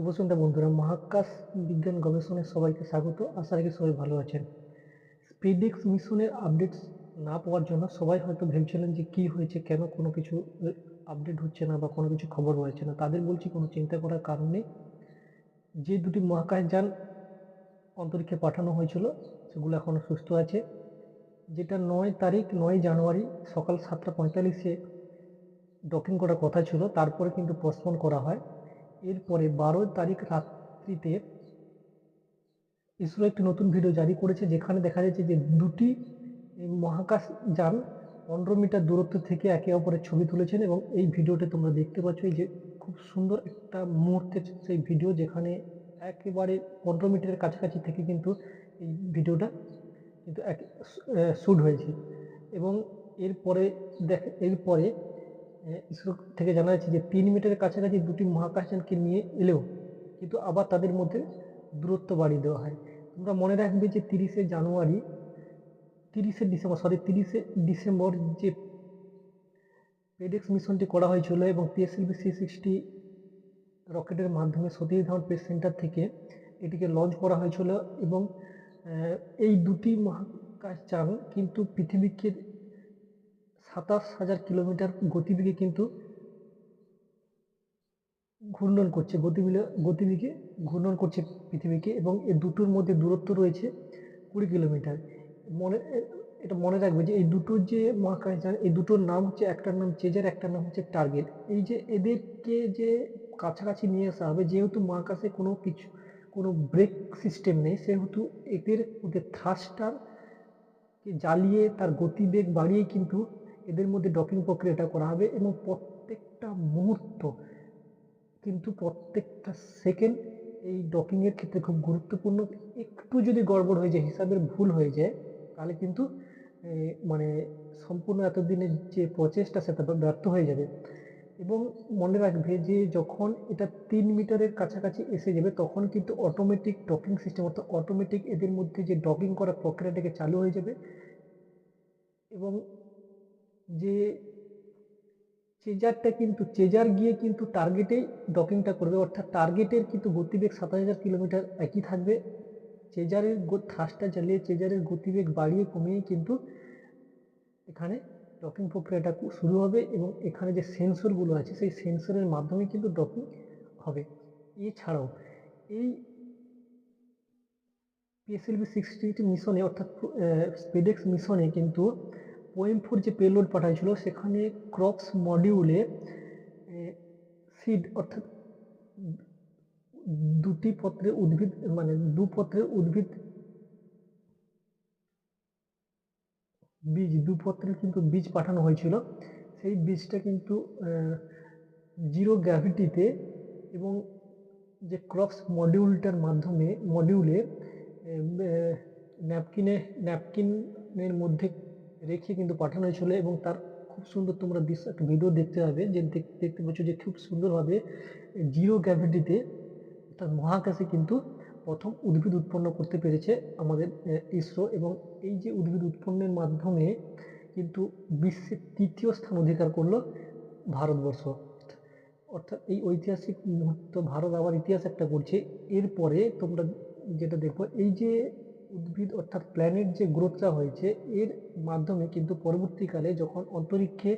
শুভ সন্ধ্যা বন্ধুরা, মহাকাশ বিজ্ঞান গবেষণায় সবাইকে স্বাগত। আশা রাখি সবাই ভালো আছেন। স্পিডেক্স মিশনের আপডেটস না পাওয়ার জন্য সবাই হয়তো ভেবেছিলেন যে কি হয়েছে, কেন কোনো কিছু আপডেট হচ্ছে না বা কোনো কিছু খবর রয়েছে না। তাদের বলছি, কোনো চিন্তা করার কারণ নেই। যে দুটি মহাকাশযান অন্তরিক্ষে পাঠানো হয়েছিল, সেগুলো এখনও সুস্থ আছে। যেটা নয় তারিখ, নয় জানুয়ারি, সকাল সাতটা পঁয়তাল্লিশে ডকিং করার কথা ছিল। তারপরে কিন্তু পোস্টপোন করা হয়। এরপরে বারো তারিখ রাত্রিতে ইসরো একটি নতুন ভিডিও জারি করেছে, যেখানে দেখা যাচ্ছে যে দুটি মহাকাশ যান পনেরো মিটার দূরত্ব থেকে একে অপরের ছবি তুলেছেন এবং এই ভিডিওতে তোমরা দেখতে পাচ্ছ এই যে খুব সুন্দর একটা মুহূর্তের সেই ভিডিও যেখানে একেবারে পনেরো মিটারের কাছাকাছি থেকে কিন্তু এই ভিডিওটা কিন্তু এক শ্যুট হয়েছে। এবং এরপরে দেখ, এরপরে ইসরো থেকে জানা যাচ্ছে যে তিন মিটারের কাছাকাছি দুটি মহাকাশযানকে নিয়ে এলেও কিন্তু আবার তাদের মধ্যে দূরত্ব বাড়িয়ে দেওয়া হয়। তোমরা মনে রাখবে যে তিরিশে জানুয়ারি, তিরিশে ডিসেম্বর সরি তিরিশে ডিসেম্বর যে পেডেক্স মিশনটি করা হয়েছিল এবং পিএসএলভি সি সিক্সটি রকেটের মাধ্যমে সতীশ ধাওয়ান স্পেস সেন্টার থেকে এটিকে লঞ্চ করা হয়েছিল এবং এই দুটি মহাকাশযান কিন্তু পৃথিবীকে সাতাশ হাজার কিলোমিটার গতিবেগে কিন্তু ঘূর্ণন করছে, গতিবেগে গতিবেগে ঘূর্ণন করছে পৃথিবীকে এবং এ দুটোর মধ্যে দূরত্ব রয়েছে কুড়ি কিলোমিটার। মনে, এটা মনে রাখবে যে এই দুটোর যে মহাকাশযান, এই দুটোর নাম হচ্ছে, একটার নাম চেজার, একটার নাম হচ্ছে টার্গেট। এই যে এদেরকে যে কাছাকাছি নিয়ে আসা হবে, যেহেতু মহাকাশে কোনো কিছু, কোনো ব্রেক সিস্টেম নেই, সেহেতু এদের ওদের থ্রাস্টারকে জ্বালিয়ে তার গতিবেগ বাড়িয়ে কিন্তু এদের মধ্যে ডকিং প্রক্রিয়াটা করা হবে এবং প্রত্যেকটা মুহূর্ত কিন্তু প্রত্যেকটা সেকেন্ড এই ডকিংয়ের ক্ষেত্রে খুব গুরুত্বপূর্ণ। একটু যদি গড়বড় হয়ে যায়, হিসাবের ভুল হয়ে যায়, তাহলে কিন্তু মানে সম্পূর্ণ এতদিনের যে প্রচেষ্টা সেটা ব্যর্থ হয়ে যাবে। এবং মনে রাখবে যে যখন এটা তিন মিটারের কাছাকাছি এসে যাবে, তখন কিন্তু অটোমেটিক ডকিং সিস্টেম অর্থাৎ অটোমেটিক এদের মধ্যে যে ডকিং করার প্রক্রিয়াটাকে চালু হয়ে যাবে এবং যে চেজারটা কিন্তু চেজার গিয়ে কিন্তু টার্গেটেই ডকিংটা করবে। অর্থাৎ টার্গেটের কিন্তু গতিবেগ সাতাশ হাজার কিলোমিটার একই থাকবে। চেজারের থ্রাস্টটা চালিয়ে চেজারের গতিবেগ বাড়িয়ে কমিয়ে কিন্তু এখানে ডকিং প্রক্রিয়াটা শুরু হবে এবং এখানে যে সেন্সরগুলো আছে, সেই সেন্সরের মাধ্যমে কিন্তু ডকিং হবে। এছাড়াও এই পিএসএলভি সিক্সটি মিশনে অর্থাৎ স্পেডেক্স মিশনে কিন্তু পোয়েম ফোর যে পেলোড পাঠাইছিল, সেখানে ক্রপস মডিউলে সিড অর্থাৎ দুটি পত্রের উদ্ভিদ মানে দু পত্রের উদ্ভিদ বীজ, দু পত্রের কিন্তু বীজ পাঠানো হয়েছিল। সেই বীজটা কিন্তু জিরো গ্র্যাভিটিতে এবং যে ক্রপস মডিউলটার মাধ্যমে মডিউলে ন্যাপকিনে ন্যাপকিনের মধ্যে রেখে কিন্তু পাঠানো হয়েছিল এবং তার খুব সুন্দর তোমরা একটা ভিডিও দেখতে পাবে যে দেখতে পাচ্ছ যে খুব সুন্দরভাবে জিরো গ্র্যাভিটিতে অর্থাৎ মহাকাশে কিন্তু প্রথম উদ্ভিদ উৎপন্ন করতে পেরেছে আমাদের ইসরো এবং এই যে উদ্ভিদ উৎপন্নের মাধ্যমে কিন্তু বিশ্বের তৃতীয় স্থান অধিকার করল ভারতবর্ষ। অর্থাৎ এই ঐতিহাসিক মুহূর্ত ভারত আবার ইতিহাস একটা করছে। এরপরে তোমরা যেটা দেখো এই যে উদ্ভিদ অর্থাৎ প্ল্যানেট যে গ্রোথটা হয়েছে, এর মাধ্যমে কিন্তু পরবর্তীকালে যখন অন্তরিক্ষে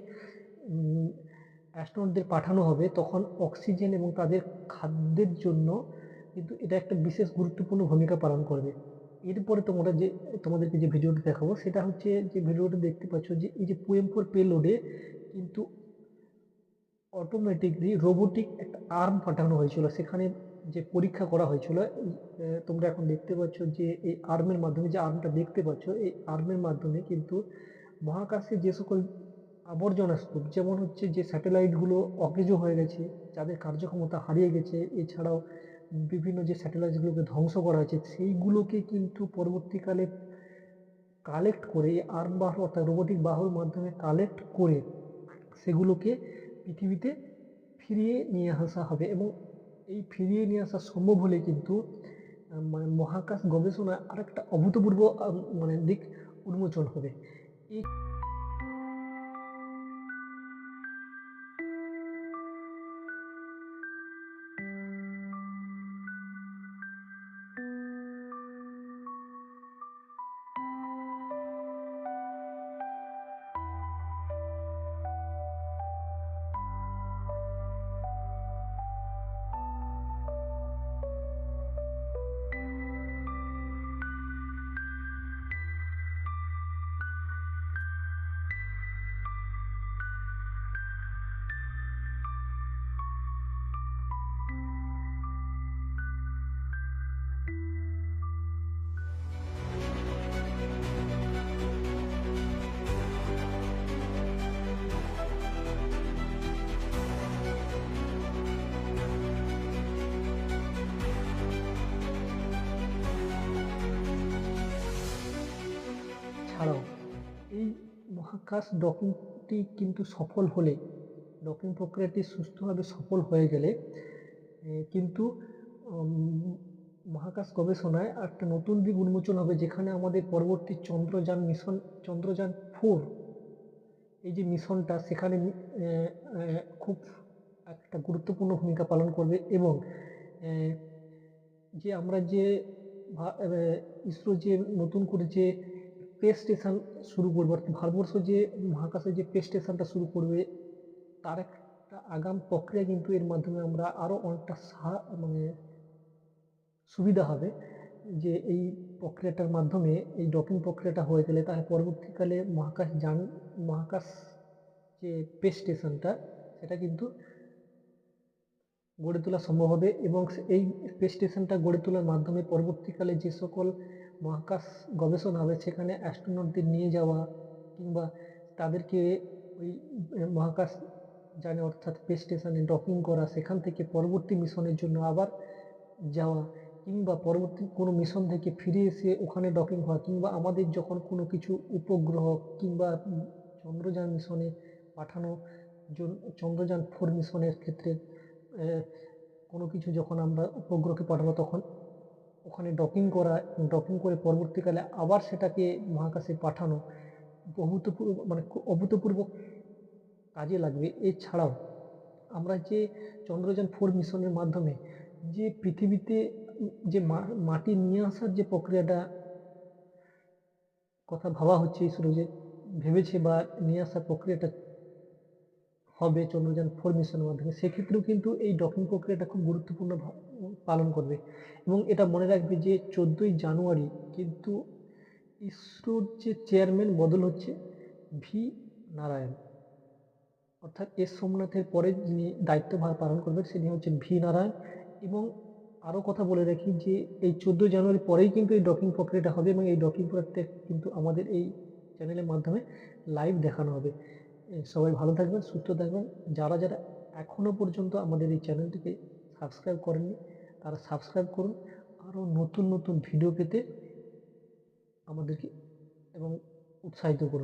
অ্যাস্ট্রোনটদের পাঠানো হবে, তখন অক্সিজেন এবং তাদের খাদ্যের জন্য কিন্তু এটা একটা বিশেষ গুরুত্বপূর্ণ ভূমিকা পালন করবে। এরপরে তোমরা যে, তোমাদেরকে যে ভিডিওটা দেখাবো, সেটা হচ্ছে যে ভিডিওটা দেখতে পাচ্ছ যে, এই যে পোয়েম ফোর পেলোডে কিন্তু অটোমেটিকলি রোবোটিক একটা আর্ম পাঠানো হয়েছিল। সেখানে যে পরীক্ষা করা হয়েছিল তোমরা এখন দেখতে পাচ্ছ যে এই আর্মের মাধ্যমে যে আর্মটা দেখতে পাচ্ছ, এই আর্মের মাধ্যমে কিন্তু মহাকাশে যে সকল আবর্জনা স্তূপ, যেমন হচ্ছে যে স্যাটেলাইটগুলো অকেজো হয়ে গেছে, যাদের কার্যক্ষমতা হারিয়ে গেছে, এছাড়াও বিভিন্ন যে স্যাটেলাইটগুলোকে ধ্বংস করা হয়েছে, সেইগুলোকে কিন্তু পরবর্তীকালে কালেক্ট করে, এই আর্ম বাহু অর্থাৎ রোবোটিক বাহুর মাধ্যমে কালেক্ট করে, সেগুলোকে পৃথিবীতে ফিরিয়ে নিয়ে আসা হবে এবং এই ফিরিয়ে নিয়ে আসা সম্ভব হলে কিন্তু মানে মহাকাশ গবেষণায় আরেকটা অভূতপূর্ব মানে দিক উন্মোচন হবে। এই এছাড়াও এই মহাকাশ ডকিংটি কিন্তু সফল হলে ডকিং প্রক্রিয়াটি সুষ্ঠুভাবে সফল হয়ে গেলে কিন্তু মহাকাশ গবেষণায় একটা নতুন দিক উন্মোচন হবে, যেখানে আমাদের পরবর্তী চন্দ্রযান মিশন চন্দ্রযান ফোর এই যে মিশনটা সেখানে খুব একটা গুরুত্বপূর্ণ ভূমিকা পালন করবে এবং যে আমরা যে ইসরো যে নতুন করে যে স্পেস স্টেশন শুরু করবে, অর্থাৎ ভারতবর্ষ যে মহাকাশে যে স্পেস স্টেশনটা শুরু করবে, তার একটা আগাম প্রক্রিয়া কিন্তু এর মাধ্যমে আমরা আরও অনেকটা মানে সুবিধা হবে যে এই প্রক্রিয়াটার মাধ্যমে, এই ডকিং প্রক্রিয়াটা হয়ে গেলে তাহলে পরবর্তীকালে মহাকাশ যান, মহাকাশ যে স্পেস স্টেশনটা সেটা কিন্তু গড়ে তোলা সম্ভব হবে এবং এই স্পেস স্টেশনটা গড়ে তোলার মাধ্যমে পরবর্তীকালে যে সকল মহাকাশ গবেষণা হবে, সেখানে অ্যাস্ট্রোনটদের নিয়ে যাওয়া কিংবা তাদেরকে ওই মহাকাশ যানে অর্থাৎ স্পেস স্টেশনে ডকিং করা, সেখান থেকে পরবর্তী মিশনের জন্য আবার যাওয়া কিংবা পরবর্তী কোনো মিশন থেকে ফিরে এসে ওখানে ডকিং হওয়া কিংবা আমাদের যখন কোনো কিছু উপগ্রহ কিংবা চন্দ্রযান মিশনে পাঠানো চন্দ্রযান ফোর মিশনের ক্ষেত্রে কোনো কিছু যখন আমরা উপগ্রহকে পাঠাবো তখন ওখানে ডকিং করা ডকিং করে পরবর্তীকালে আবার সেটাকে মহাকাশে পাঠানো অভূতপূর্ব মানে অভূতপূর্ব কাজে লাগবে। এছাড়াও আমরা যে চন্দ্রযান ফোর মিশনের মাধ্যমে যে পৃথিবীতে যে মাটি নিয়ে আসার যে প্রক্রিয়াটা কথা ভাবা হচ্ছে ইসরো যে ভেবেছে বা নিয়ে আসার প্রক্রিয়াটা হবে চন্দ্রযান ফোর মিশনের মাধ্যমে, সেক্ষেত্রেও কিন্তু এই ডকিং প্রক্রিয়াটা খুব গুরুত্বপূর্ণ পালন করবে। এবং এটা মনে রাখবে যে চোদ্দোই জানুয়ারি কিন্তু ইসরোর যে চেয়ারম্যান বদল হচ্ছে ভি নারায়ণ। অর্থাৎ এস সোমনাথের পরে যিনি দায়িত্বভার পালন করবেন তিনি হচ্ছেন ভি নারায়ণ। এবং আরও কথা বলে রাখি যে এই চোদ্দোই জানুয়ারি পরেই কিন্তু এই ডকিং প্রক্রিয়াটা হবে এবং এই ডকিং প্রক্রিয়া কিন্তু আমাদের এই চ্যানেলের মাধ্যমে লাইভ দেখানো হবে। সবাই ভালো থাকবেন, সুস্থ থাকবেন। যারা যারা এখনও পর্যন্ত আমাদের এই চ্যানেলটিকে সাবস্ক্রাইব করেননি তারা সাবস্ক্রাইব করুন। আরও নতুন নতুন ভিডিও পেতে আমাদেরকে এবং উৎসাহিত করুন।